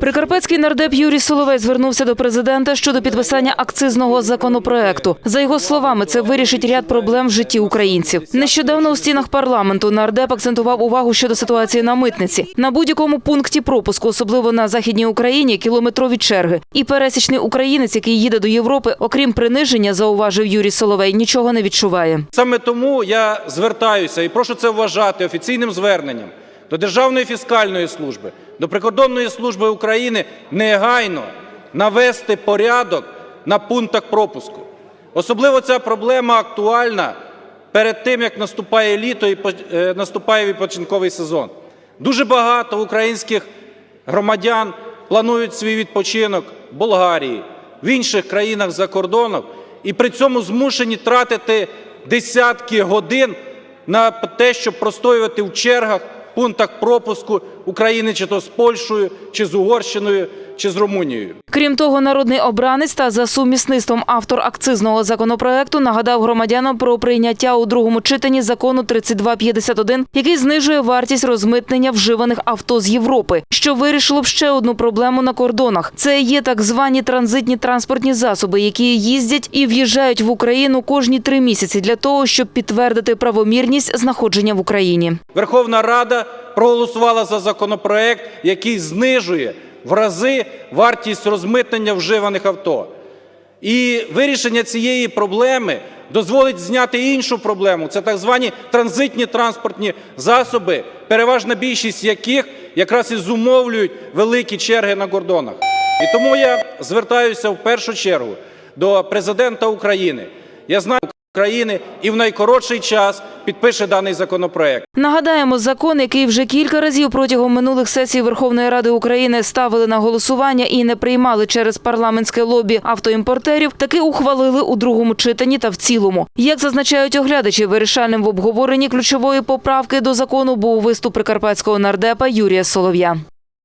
Прикарпатський нардеп Юрій Соловей звернувся до президента щодо підписання акцизного законопроекту. За його словами, це вирішить ряд проблем в житті українців. Нещодавно у стінах парламенту нардеп акцентував увагу щодо ситуації на митниці. На будь-якому пункті пропуску, особливо на західній Україні, кілометрові черги. І пересічний українець, який їде до Європи, окрім приниження, зауважив Юрій Соловей, нічого не відчуває. Саме тому я звертаюся і прошу це вважати офіційним зверненням до Державної фіскальної служби, до Прикордонної служби України негайно навести порядок на пунктах пропуску. Особливо ця проблема актуальна перед тим, як наступає літо і е, наступає відпочинковий сезон. Дуже багато українських громадян планують свій відпочинок в Болгарії, в інших країнах за кордоном, і при цьому змушені тратити десятки годин на те, щоб простоювати в чергах, пунктах пропуску України, чи то з Польщею, чи з Угорщиною, чи з Румунією. Крім того, народний обранець та за сумісництвом автор акцизного законопроекту нагадав громадянам про прийняття у другому читанні закону 3251, який знижує вартість розмитнення вживаних авто з Європи, що вирішило б ще одну проблему на кордонах. Це є так звані транзитні транспортні засоби, які їздять і в'їжджають в Україну кожні три місяці для того, щоб підтвердити правомірність знаходження в Україні. Верховна Рада проголосувала за законопроект, який знижує в рази вартість розмитнення вживаних авто. І вирішення цієї проблеми дозволить зняти іншу проблему. Це так звані транзитні транспортні засоби, переважна більшість яких якраз і зумовлюють великі черги на кордонах. І тому я звертаюся в першу чергу до президента України. Я знаю України і в найкоротший час підпише даний законопроект. Нагадаємо, закон, який вже кілька разів протягом минулих сесій Верховної Ради України ставили на голосування і не приймали через парламентське лобі автоімпортерів, таки ухвалили у другому читанні та в цілому. Як зазначають оглядачі, вирішальним в обговоренні ключової поправки до закону був виступ прикарпатського нардепа Юрія Солов'я.